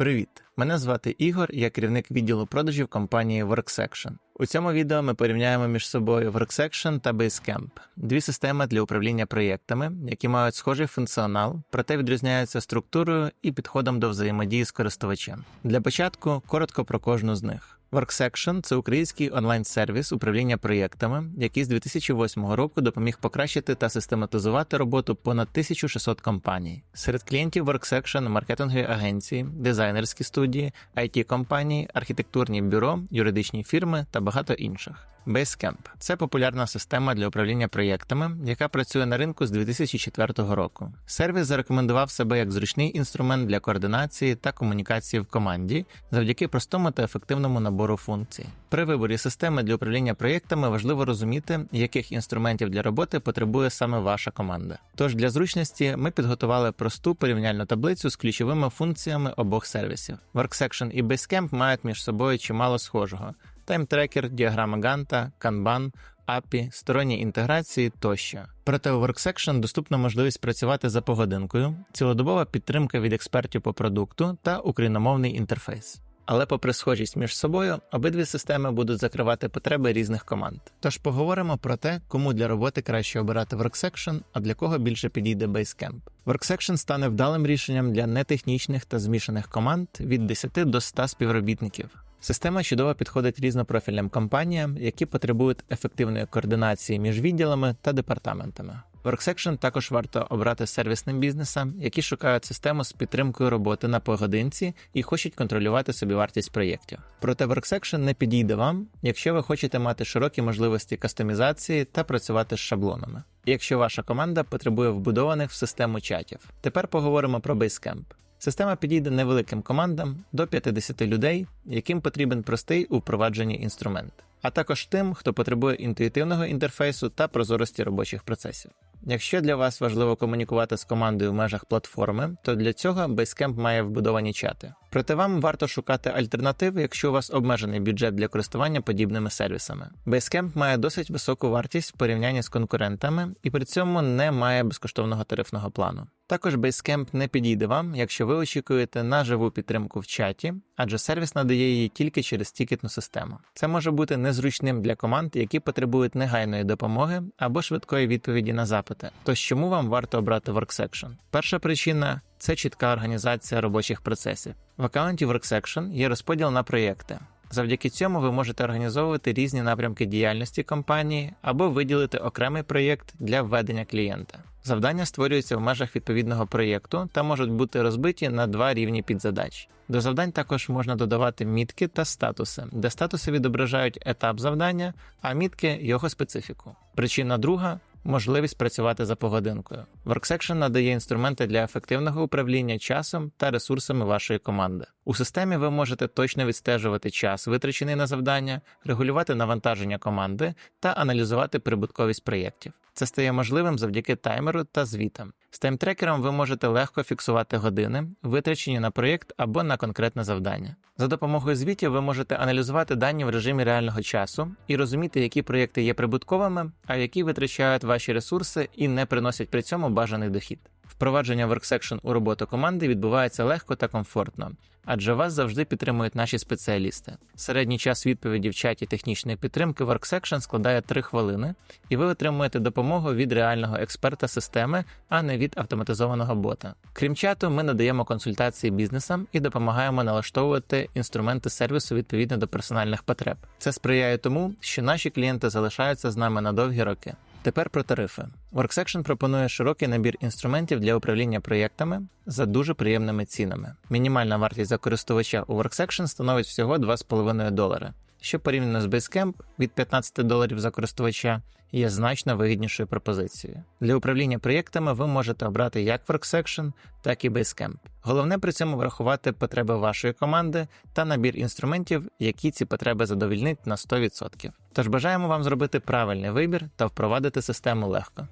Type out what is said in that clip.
Привіт! Мене звати Ігор, я керівник відділу продажів компанії WorkSection. У цьому відео ми порівняємо між собою WorkSection та Basecamp – дві системи для управління проєктами, які мають схожий функціонал, проте відрізняються структурою і підходом до взаємодії з користувачем. Для початку коротко про кожну з них. WorkSection – це український онлайн-сервіс управління проєктами, який з 2008 року допоміг покращити та систематизувати роботу понад 1600 компаній. Серед клієнтів WorkSection – маркетингові агенції, дизайнерські студії, it компанії, архітектурні бюро, юридичні фірми та багато інших. Basecamp – це популярна система для управління проєктами, яка працює на ринку з 2004 року. Сервіс зарекомендував себе як зручний інструмент для координації та комунікації в команді завдяки простому та ефективному набору функцій. При виборі системи для управління проєктами важливо розуміти, яких інструментів для роботи потребує саме ваша команда. Тож для зручності ми підготували просту порівняльну таблицю з ключовими функціями обох сервісів. WorkSection і Basecamp мають між собою чимало схожого таймтрекер, діаграма Ганта, Kanban, API, сторонні інтеграції тощо. Проте у WorkSection доступна можливість працювати за погодинкою, цілодобова підтримка від експертів по продукту та україномовний інтерфейс. Але, попри схожість між собою, обидві системи будуть закривати потреби різних команд. Тож поговоримо про те, кому для роботи краще обирати WorkSection, а для кого більше підійде Basecamp. WorkSection стане вдалим рішенням для нетехнічних та змішаних команд від 10 до 100 співробітників. Система чудово підходить різнопрофільним компаніям, які потребують ефективної координації між відділами та департаментами. WorkSection також варто обрати сервісним бізнесам, які шукають систему з підтримкою роботи на погодинці і хочуть контролювати собі вартість проєктів. Проте WorkSection не підійде вам, якщо ви хочете мати широкі можливості кастомізації та працювати з шаблонами. Якщо ваша команда потребує вбудованих в систему чатів. Тепер поговоримо про Basecamp. Система підійде невеликим командам до 50 людей, яким потрібен простий у впровадженні інструмент, а також тим, хто потребує інтуїтивного інтерфейсу та прозорості робочих процесів. Якщо для вас важливо комунікувати з командою в межах платформи, то для цього Basecamp має вбудовані чати. Проте вам варто шукати альтернативи, якщо у вас обмежений бюджет для користування подібними сервісами. Basecamp має досить високу вартість в порівнянні з конкурентами і при цьому не має безкоштовного тарифного плану. Також Basecamp не підійде вам, якщо ви очікуєте на живу підтримку в чаті, адже сервіс надає її тільки через тікетну систему. Це може бути незручним для команд, які потребують негайної допомоги або швидкої відповіді на запити. Тож чому вам варто обрати WorkSection? Перша причина це чітка організація робочих процесів. В аккаунті WorkSection є розподіл на проєкти. Завдяки цьому ви можете організовувати різні напрямки діяльності компанії або виділити окремий проєкт для введення клієнта. Завдання створюються в межах відповідного проєкту та можуть бути розбиті на два рівні підзадач. До завдань також можна додавати мітки та статуси, де статуси відображають етап завдання, а мітки його специфіку. Причина друга можливість працювати за погодинкою. WorkSection надає інструменти для ефективного управління часом та ресурсами вашої команди. У системі ви можете точно відстежувати час, витрачений на завдання, регулювати навантаження команди та аналізувати прибутковість проєктів. Це стає можливим завдяки таймеру та звітам. З таймтрекером ви можете легко фіксувати години, витрачені на проєкт або на конкретне завдання. За допомогою звітів ви можете аналізувати дані в режимі реального часу і розуміти, які проєкти є прибутковими, а які витрачають ваші ресурси і не приносять при цьому бажаний дохід. Впровадження WorkSection у роботу команди відбувається легко та комфортно, адже вас завжди підтримують наші спеціалісти. Середній час відповіді в чаті технічної підтримки WorkSection складає 3 хвилини, і ви отримуєте допомогу від реального експерта системи, а не від автоматизованого бота. Крім чату, ми надаємо консультації бізнесам і допомагаємо налаштовувати інструменти сервісу відповідно до персональних потреб. Це сприяє тому, що наші клієнти залишаються з нами на довгі роки. Тепер про тарифи. WorkSection пропонує широкий набір інструментів для управління проєктами за дуже приємними цінами. Мінімальна вартість за користувача у WorkSection становить всього 2,5 долари, що порівняно з Basecamp від 15 доларів за користувача є значно вигіднішою пропозицією. Для управління проєктами ви можете обрати як WorkSection, так і Basecamp. Головне при цьому врахувати потреби вашої команди та набір інструментів, які ці потреби задовільнить на 100%. Тож бажаємо вам зробити правильний вибір та впровадити систему легко.